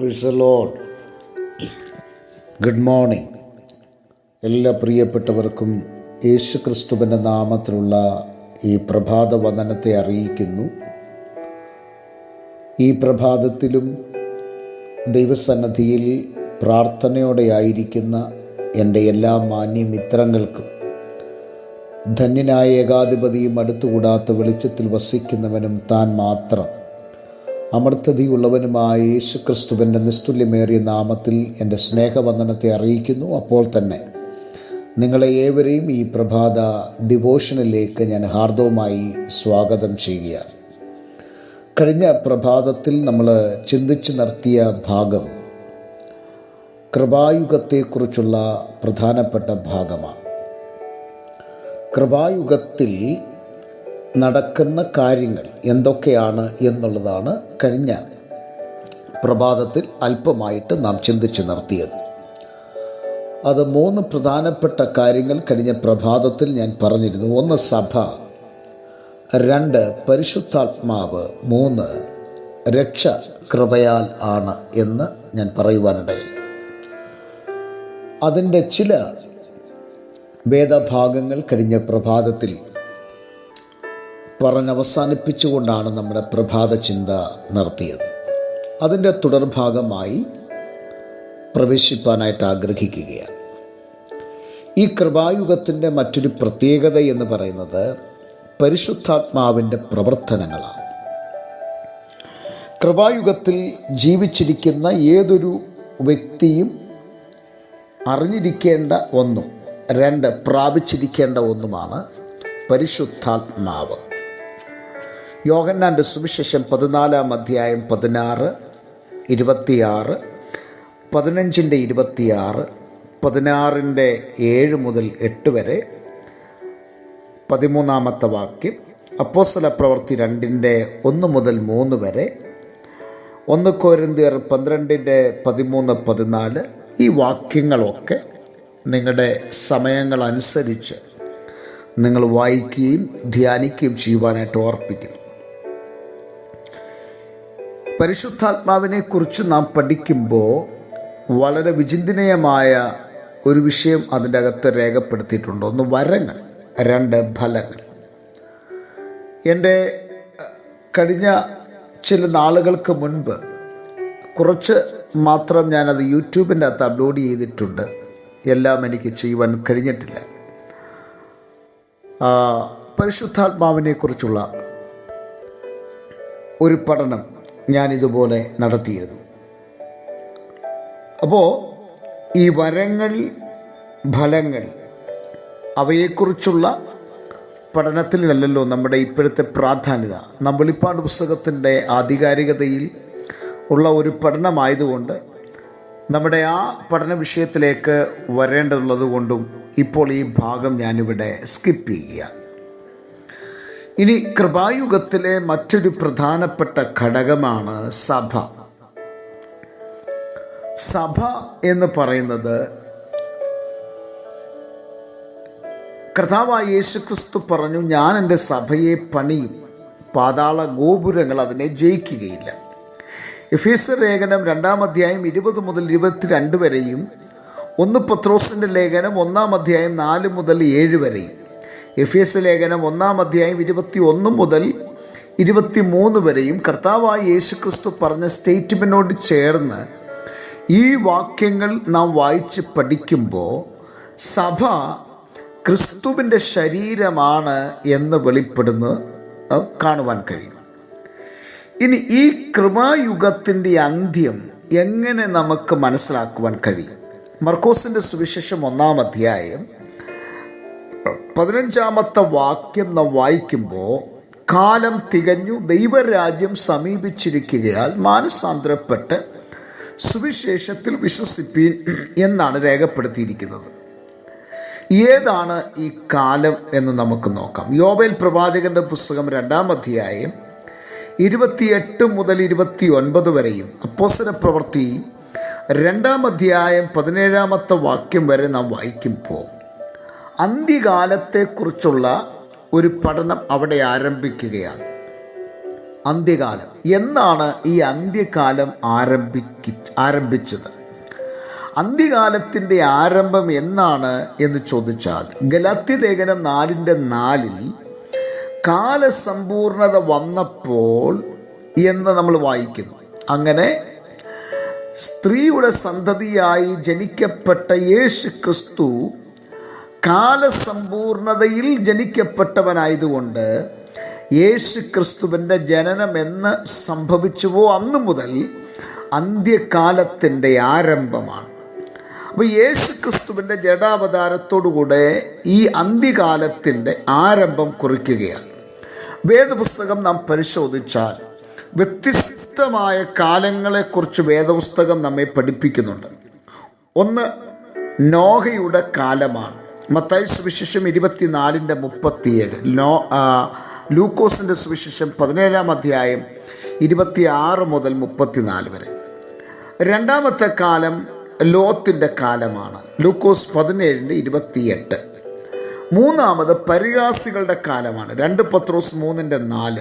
പ്രിസ് load good morning എല്ലാ പ്രിയപ്പെട്ടവർക്കും യേശു ക്രിസ്തുവിന്റെ നാമത്തിലുള്ള ഈ പ്രഭാത വന്ദനത്തെ അറിയിക്കുന്നു. ഈ പ്രഭാതത്തിലും ദൈവസന്നദ്ധിയിൽ പ്രാർത്ഥനയോടെ ആയിരിക്കുന്ന എന്റെ എല്ലാ മാന്യമിത്രങ്ങൾക്കും ധന്യനായ ഏകാധിപതിയും അടുത്തുകൂടാത്ത വെളിച്ചത്തിൽ വസിക്കുന്നവനും താൻ മാത്രം. അമർത്തതയുള്ളവനുമായ യേശു ക്രിസ്തുവിന്റെ നിസ്തുല്യമേറിയ നാമത്തിൽ എന്റെ സ്നേഹവന്ദനത്തെ അറിയിക്കുന്നു. അപ്പോൾ തന്നെ നിങ്ങളെ ഏവരെയും ഈ പ്രഭാത ഡിവോഷനിലേക്ക് ഞാൻ ഹാർദവുമായി സ്വാഗതം ചെയ്യുകയാണ്. കഴിഞ്ഞ പ്രഭാതത്തിൽ നമ്മൾ ചിന്തിച്ചു നിർത്തിയ ഭാഗം കൃപായുഗത്തെക്കുറിച്ചുള്ള പ്രധാനപ്പെട്ട ഭാഗമാണ്. കൃപായുഗത്തിൽ നടക്കുന്ന കാര്യങ്ങൾ എന്തൊക്കെയാണ് എന്നുള്ളതാണ് കഴിഞ്ഞ പ്രഭാതത്തിൽ അല്പമായിട്ട് നാം ചിന്തിച്ചു നിർത്തിയത്. അത് മൂന്ന് പ്രധാനപ്പെട്ട കാര്യങ്ങൾ കഴിഞ്ഞ പ്രഭാതത്തിൽ ഞാൻ പറഞ്ഞിരുന്നു. ഒന്ന് സഭ രണ്ട് പരിശുദ്ധാത്മാവ് മൂന്ന് രക്ഷ കൃപയാൽ ആണ് എന്ന് ഞാൻ പറയുവാനിടയിൽ അതിന്റെ ചില വേദഭാഗങ്ങൾ കഴിഞ്ഞ പ്രഭാതത്തിൽ പറഞ്ഞവസാനിപ്പിച്ചുകൊണ്ടാണ് നമ്മുടെ പ്രഭാത ചിന്ത നടത്തിയത്. അതിന്റെ തുടർഭാഗമായി പ്രവേശിപ്പാനായിട്ട് ആഗ്രഹിക്കുകയാണ്. ഈ കൃപായുഗത്തിന്റെ മറ്റൊരു പ്രത്യേകത എന്ന് പറയുന്നത് പരിശുദ്ധാത്മാവിന്റെ പ്രവർത്തനങ്ങളാണ്. കൃപായുഗത്തിൽ ജീവിച്ചിരിക്കുന്ന ഏതൊരു വ്യക്തിയും അറിഞ്ഞിരിക്കേണ്ട ഒന്നും രണ്ട് പ്രാപിച്ചിരിക്കേണ്ട ഒന്നുമാണ് പരിശുദ്ധാത്മാവ്. യോഹന്നാന്റെ സുവിശേഷം പതിനാലാം അധ്യായം പതിനാറ് ഇരുപത്തിയാറ് പതിനഞ്ചിന്റെ ഇരുപത്തിയാറ് പതിനാറിന്റെ ഏഴ് മുതൽ എട്ട് വരെ പതിമൂന്നാമത്തെ വാക്യം. അപ്പോസ്തല പ്രവൃത്തി രണ്ടിന്റെ ഒന്ന് മുതൽ മൂന്ന് വരെ ഒന്ന് കോരിന്തിയർ പന്ത്രണ്ടിന്റെ പതിമൂന്ന് പതിനാല് ഈ വാക്യങ്ങളൊക്കെ നിങ്ങളുടെ സമയങ്ങളനുസരിച്ച് നിങ്ങൾ വായിക്കുകയും ധ്യാനിക്കുകയും ചെയ്യുവാനായിട്ട് ഓർപ്പിക്കുന്നു. പരിശുദ്ധാത്മാവിനെ കുറിച്ച് നാം പഠിക്കുമ്പോൾ വളരെ വിചിന്തനീയമായ ഒരു വിഷയം അതിന്റെ അകത്ത് രേഖപ്പെടുത്തിയിട്ടുണ്ട്. ഒന്ന് വരങ്ങൾ രണ്ട് ഫലങ്ങൾ. എന്റെ കഴിഞ്ഞ ചില നാളുകൾക്ക് മുൻപ് കുറച്ച് മാത്രം ഞാനത് യൂട്യൂബിന്റെ അകത്ത് അപ്ലോഡ് ചെയ്തിട്ടുണ്ട്. എല്ലാം എനിക്ക് ചെയ്യുവാൻ കഴിഞ്ഞിട്ടില്ല. പരിശുദ്ധാത്മാവിനെക്കുറിച്ചുള്ള ഒരു പഠനം ഞാനിതുപോലെ നടത്തിയിരുന്നു. അപ്പോൾ ഈ വരങ്ങൾ ഫലങ്ങൾ അവയെക്കുറിച്ചുള്ള പഠനത്തിലല്ലല്ലോ നമ്മുടെ ഇപ്പോഴത്തെ പ്രാധാന്യത. നമ്മളിപ്പാട് പുസ്തകത്തിന്റെ ആധികാരികതയിൽ ഉള്ള ഒരു പഠനമായതുകൊണ്ട് നമ്മുടെ ആ പഠന വിഷയത്തിലേക്ക് വരേണ്ടതുള്ളത് കൊണ്ടും ഇപ്പോൾ ഈ ഭാഗം ഞാനിവിടെ സ്കിപ്പ് ചെയ്യുക ഇനി കൃപായുഗത്തിലെ മറ്റൊരു പ്രധാനപ്പെട്ട ഘടകമാണ് സഭ. സഭ എന്ന് പറയുന്നത് കർത്താവായ യേശുക്രിസ്തു പറഞ്ഞു ഞാൻ എന്റെ സഭയെ പണിയും പാതാള ഗോപുരങ്ങൾ അതിനെ ജയിക്കുകയില്ല. എഫീസർ ലേഖനം രണ്ടാം അധ്യായം ഇരുപത് മുതൽ ഇരുപത്തിരണ്ട് വരെയും ഒന്ന് പത്രോസിന്റെ ലേഖനം ഒന്നാം അധ്യായം നാല് മുതൽ ഏഴ് വരെയും. എഫ് എസ് ലേഖനം ഒന്നാം അധ്യായം ഇരുപത്തി ഒന്ന് മുതൽ ഇരുപത്തി മൂന്ന് വരെയും കർത്താവായ യേശുക്രിസ്തു പറഞ്ഞ സ്റ്റേറ്റ്മെന്റിനോട് ചേർന്ന് ഈ വാക്യങ്ങൾ നാം വായിച്ച് പഠിക്കുമ്പോൾ സഭ ക്രിസ്തുവിന്റെ ശരീരമാണ് എന്ന് വെളിപ്പെടുന്നു കാണുവാൻ കഴിയും. ഇനി ഈ കൃപായുഗത്തിന്റെ അന്ത്യം എങ്ങനെ നമുക്ക് മനസ്സിലാക്കുവാൻ കഴിയും? മർക്കോസിന്റെ സുവിശേഷം ഒന്നാം അധ്യായം പതിനഞ്ചാമത്തെ വാക്യം നാം വായിക്കുമ്പോൾ കാലം തികഞ്ഞു ദൈവരാജ്യം സമീപിച്ചിരിക്കുകയാൽ മാനസാന്തരപ്പെട്ട് സുവിശേഷത്തിൽ വിശ്വസിപ്പീൻ എന്നാണ് രേഖപ്പെടുത്തിയിരിക്കുന്നത്. ഏതാണ് ഈ കാലം എന്ന് നമുക്ക് നോക്കാം. യോബേൽ പ്രവാചകന്റെ പുസ്തകം രണ്ടാം അധ്യായം ഇരുപത്തിയെട്ട് മുതൽ ഇരുപത്തി ഒൻപത് വരെയും അപ്പോസര പ്രവൃത്തി രണ്ടാം അധ്യായം പതിനേഴാമത്തെ വാക്യം വരെ നാം വായിക്കുമ്പോൾ അന്ത്യകാലത്തെക്കുറിച്ചുള്ള ഒരു പഠനം അവിടെ ആരംഭിക്കുകയാണ്. അന്ത്യകാലം. എന്നാണ് ഈ അന്ത്യകാലം ആരംഭിക്ക ആരംഭിച്ചത്. അന്ത്യകാലത്തിന്റെ ആരംഭം എന്നാണ് എന്ന് ചോദിച്ചാൽ ഗലാത്യ ലേഖനം നാലിന്റെ നാലിൽ കാലസമ്പൂർണത വന്നപ്പോൾ എന്ന് നമ്മൾ വായിക്കുന്നു. അങ്ങനെ സ്ത്രീയുടെ സന്തതിയായി ജനിക്കപ്പെട്ട യേശു ക്രിസ്തു കാലസമ്പൂർണതയിൽ ജനിക്കപ്പെട്ടവനായതുകൊണ്ട് യേശു ക്രിസ്തുവിന്റെ ജനനം എന്ന് സംഭവിച്ചുവോ അന്നു മുതൽ അന്ത്യകാലത്തിന്റെ ആരംഭമാണ്. അപ്പോൾ യേശു ക്രിസ്തുവിന്റെ ജഡാവതാരത്തോടുകൂടെ ഈ അന്ത്യകാലത്തിന്റെ ആരംഭം കുറിക്കുകയാണ്. വേദപുസ്തകം നാം പരിശോധിച്ചാൽ വ്യത്യസ്തമായ കാലങ്ങളെക്കുറിച്ച് വേദപുസ്തകം നമ്മെ പഠിപ്പിക്കുന്നുണ്ട്. ഒന്ന് നോഹയുടെ കാലമാണ്. മത്തായി സുവിശേഷം ഇരുപത്തിനാലിന്റെ മുപ്പത്തിയേഴ്. നോ ലൂക്കോസിന്റെ സുവിശേഷം പതിനേഴാം അധ്യായം ഇരുപത്തി ആറ് മുതൽ മുപ്പത്തിനാല് വരെ. രണ്ടാമത്തെ കാലം ലോത്തിന്റെ കാലമാണ്. ലൂക്കോസ് പതിനേഴിന്റെ ഇരുപത്തിയെട്ട്. മൂന്നാമത് പരിഹാസികളുടെ കാലമാണ്. രണ്ട് പത്രോസ് മൂന്നിന്റെ നാല്.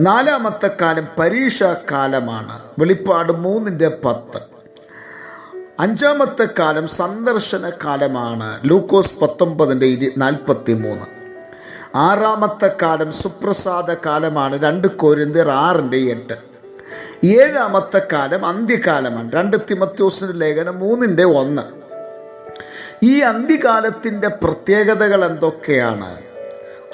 നാലാമത്തെ കാലം പരീക്ഷാ കാലമാണ്. വെളിപ്പാട് മൂന്നിന്റെ പത്ത്. അഞ്ചാമത്തെ കാലം സന്ദർശന കാലമാണ്. ലൂക്കോസ് പത്തൊമ്പതിന്റെ ഇരു നാൽപ്പത്തി മൂന്ന് ആറാമത്തെ കാലം സുപ്രസാദ കാലമാണ്. രണ്ട് കോരിന്തിയർ ആറിന്റെ എട്ട്. ഏഴാമത്തെ കാലം അന്ത്യകാലമാണ്. രണ്ട് തിമത്യോസിന്റെ ലേഖനം മൂന്നിന്റെ ഒന്ന്. ഈ അന്ത്യകാലത്തിന്റെ പ്രത്യേകതകൾ എന്തൊക്കെയാണ്?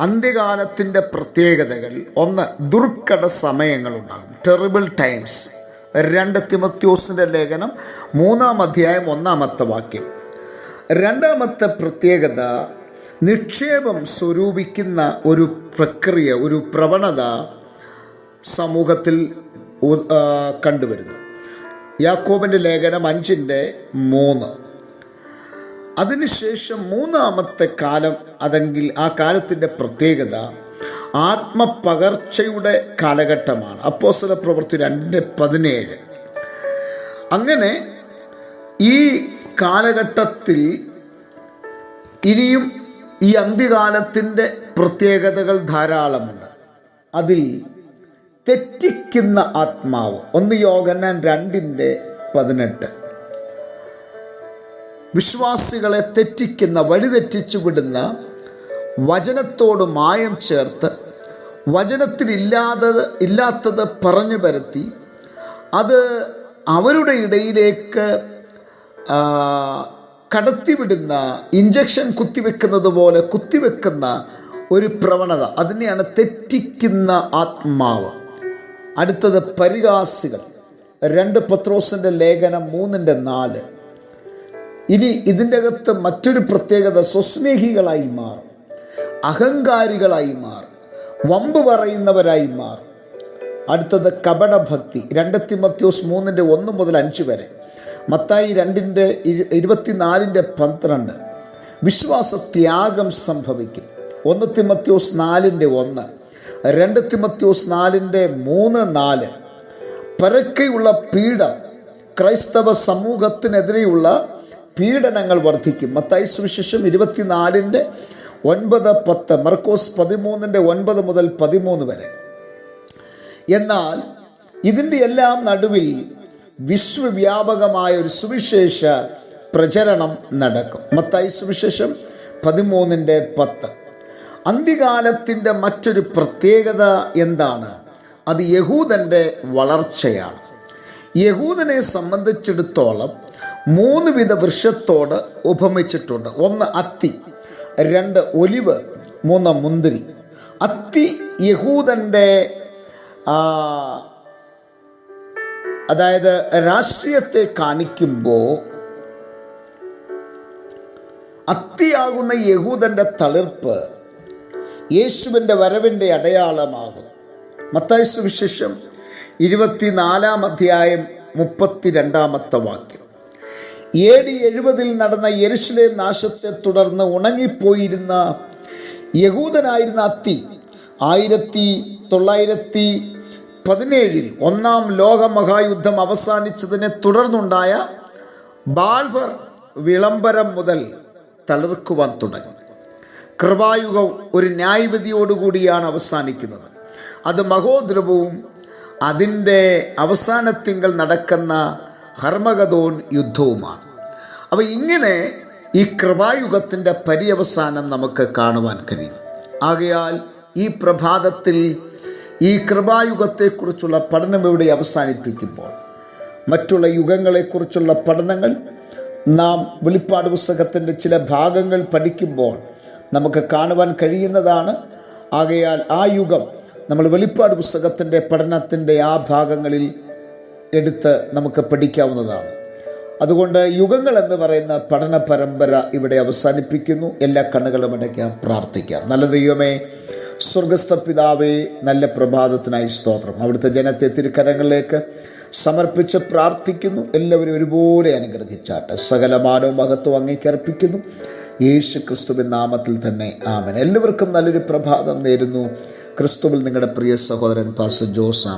അന്ത്യകാലത്തിന്റെ പ്രത്യേകതകൾ. ഒന്ന് ദുർഘട സമയങ്ങളുണ്ടാകും. ടെറിബിൾ ടൈംസ് രണ്ട് തിമത്യോസിന്റെ ലേഖനം മൂന്നാം അധ്യായം ഒന്നാമത്തെ വാക്യം. രണ്ടാമത്തെ പ്രത്യേകത നിക്ഷേപം സ്വരൂപിക്കുന്ന ഒരു പ്രക്രിയ ഒരു പ്രവണത സമൂഹത്തിൽ കണ്ടുവരുന്നു. യാക്കോബിന്റെ ലേഖനം അഞ്ചിന്റെ മൂന്ന്. അതിനുശേഷം മൂന്നാമത്തെ കാലം അതെങ്കിൽ ആ കാലത്തിന്റെ പ്രത്യേകത ആത്മപകർച്ചയുടെ കാലഘട്ടമാണ്. അപ്പോസ്തല പ്രവൃത്തി രണ്ടിന്റെ പതിനേഴ്. അങ്ങനെ ഈ കാലഘട്ടത്തിൽ ഇനിയും ഈ അന്ത്യകാലത്തിന്റെ പ്രത്യേകതകൾ ധാരാളമുണ്ട്. അതിൽ തെറ്റിക്കുന്ന ആത്മാവ് ഒന്ന് യോഗന്നാൻ രണ്ടിന്റെ പതിനെട്ട്. വിശ്വാസികളെ തെറ്റിക്കുന്ന വഴിതെറ്റിച്ചു വിടുന്ന വചനത്തോട് മായം ചേർത്ത് വചനത്തിലില്ലാത്തത് ഇല്ലാത്തത് പറഞ്ഞു പരത്തി. അത് അവരുടെ ഇടയിലേക്ക് കടത്തിവിടുന്ന ഇഞ്ചക്ഷൻ കുത്തിവെക്കുന്നത് പോലെ കുത്തിവെക്കുന്ന ഒരു പ്രവണത. അതിനെയാണ് തെറ്റിക്കുന്ന ആത്മാവ്. അടുത്തത് പരിഹാസികൾ. രണ്ട് പത്രോസിന്റെ ലേഖനം മൂന്നിന്റെ നാല്. ഇനി ഇതിന്റെ അകത്ത് മറ്റൊരു പ്രത്യേകത സ്വസ്നേഹികളായി മാറും. അഹങ്കാരികളായി മാറും വമ്പ് പറയുന്നവരായി മാറും അടുത്തത് കപടഭക്തി. രണ്ട് തിമത്യോസ് മൂന്നിന്റെ ഒന്ന് മുതൽ അഞ്ച് വരെ. മത്തായി രണ്ടിന്റെ ഇരു- ഇരുപത്തിനാലിന്റെ പന്ത്രണ്ട്. വിശ്വാസ ത്യാഗം സംഭവിക്കും. ഒന്ന് തിമത്യോസ് നാലിന്റെ ഒന്ന്. രണ്ട് തിമത്യോസ് നാലിന്റെ മൂന്ന് നാല്. പരക്കെയുള്ള പീഡ ക്രൈസ്തവ സമൂഹത്തിനെതിരെയുള്ള പീഡനങ്ങൾ വർദ്ധിക്കും. മത്തായി സുവിശേഷം ഇരുപത്തിനാലിന്റെ ഒൻപത് പത്ത് മർക്കോസ് പതിമൂന്നിന്റെ ഒൻപത് മുതൽ പതിമൂന്ന് വരെ. എന്നാൽ ഇതിന്റെ എല്ലാം നടുവിൽ വിശ്വവ്യാപകമായ ഒരു സുവിശേഷ പ്രചരണം നടക്കും. മത്തായി സുവിശേഷം പതിമൂന്നിന്റെ പത്ത്. അന്ത്യകാലത്തിന്റെ മറ്റൊരു പ്രത്യേകത എന്താണ്? അത് യഹൂദന്റെ വളർച്ചയാണ്. യഹൂദനെ സംബന്ധിച്ചിടത്തോളം മൂന്ന് വിധ വൃക്ഷത്തോട് ഉപമിച്ചിട്ടുണ്ട്. ഒന്ന് അത്തി. രണ്ട് ഒലിവ് മൂന്ന് മുന്തിരി. അത്തി യഹൂദന്റെ അതായത് രാഷ്ട്രീയത്തെ കാണിക്കുമ്പോൾ അത്തിയാകുന്ന യഹൂദന്റെ തളിർപ്പ് യേശുവിന്റെ വരവിന്റെ അടയാളമാകും. മത്തായി സുവിശേഷം ഇരുപത്തിനാലാം അധ്യായം മുപ്പത്തിരണ്ടാമത്തെ വാക്യം. എ ഡി എഴുപതിൽ നടന്ന യെരുശലേം നാശത്തെ തുടർന്ന് ഉണങ്ങിപ്പോയിരുന്ന യഹൂദനായിരുന്ന അത്തി ആയിരത്തി തൊള്ളായിരത്തി പതിനേഴിൽ ഒന്നാം ലോക മഹായുദ്ധം അവസാനിച്ചതിനെ തുടർന്നുണ്ടായ ബാൽഫർ വിളംബരം മുതൽ തളിർക്കുവാൻ തുടങ്ങി. കൃപായുഗം ഒരു ന്യായവിധിയോടുകൂടിയാണ് അവസാനിക്കുന്നത്. അത് മഹോദ്രവവും അതിന്റെ അവസാനത്തിങ്കൽ നടക്കുന്ന ഹർമഗതോൻ യുദ്ധവുമാണ്. അപ്പോൾ ഇങ്ങനെ ഈ കൃപായുഗത്തിന്റെ പര്യവസാനം നമുക്ക് കാണുവാൻ കഴിയും. ആകയാൽ ഈ പ്രഭാതത്തിൽ ഈ കൃപായുഗത്തെക്കുറിച്ചുള്ള പഠനം ഇവിടെ അവസാനിപ്പിക്കുമ്പോൾ മറ്റുള്ള യുഗങ്ങളെക്കുറിച്ചുള്ള പഠനങ്ങൾ നാം വെളിപ്പാട് പുസ്തകത്തിന്റെ ചില ഭാഗങ്ങൾ പഠിക്കുമ്പോൾ നമുക്ക് കാണുവാൻ കഴിയുന്നതാണ്. ആകയാൽ ആ യുഗം നമ്മൾ വെളിപ്പാട് പുസ്തകത്തിന്റെ പഠനത്തിന്റെ ആ ഭാഗങ്ങളിൽ എടുത്ത് നമുക്ക് പഠിക്കാവുന്നതാണ്. അതുകൊണ്ട് യുഗങ്ങൾ എന്ന് പറയുന്ന പഠന പരമ്പര ഇവിടെ അവസാനിപ്പിക്കുന്നു. എല്ലാ കണ്ണുകളും അടയ്ക്കാം പ്രാർത്ഥിക്കാം. നല്ല ദൈവമേ സ്വർഗസ്ഥ പിതാവേ നല്ല പ്രഭാതത്തിനായി സ്തോത്രം. അവിടുത്തെ ജനത്തെ തിരുക്കരങ്ങളിലേക്ക് സമർപ്പിച്ച് പ്രാർത്ഥിക്കുന്നു. എല്ലാവരും ഒരുപോലെ അനുഗ്രഹിച്ചാട്ടെ. സകലമാനവും മഹത്വം അങ്ങേക്കർപ്പിക്കുന്നു യേശു ക്രിസ്തുവിൻ നാമത്തിൽ തന്നെ ആമൻ. എല്ലാവർക്കും നല്ലൊരു പ്രഭാതം നേരുന്നു. ക്രിസ്തുവിൽ നിങ്ങളുടെ പ്രിയ സഹോദരൻ പാസ് ജോസ്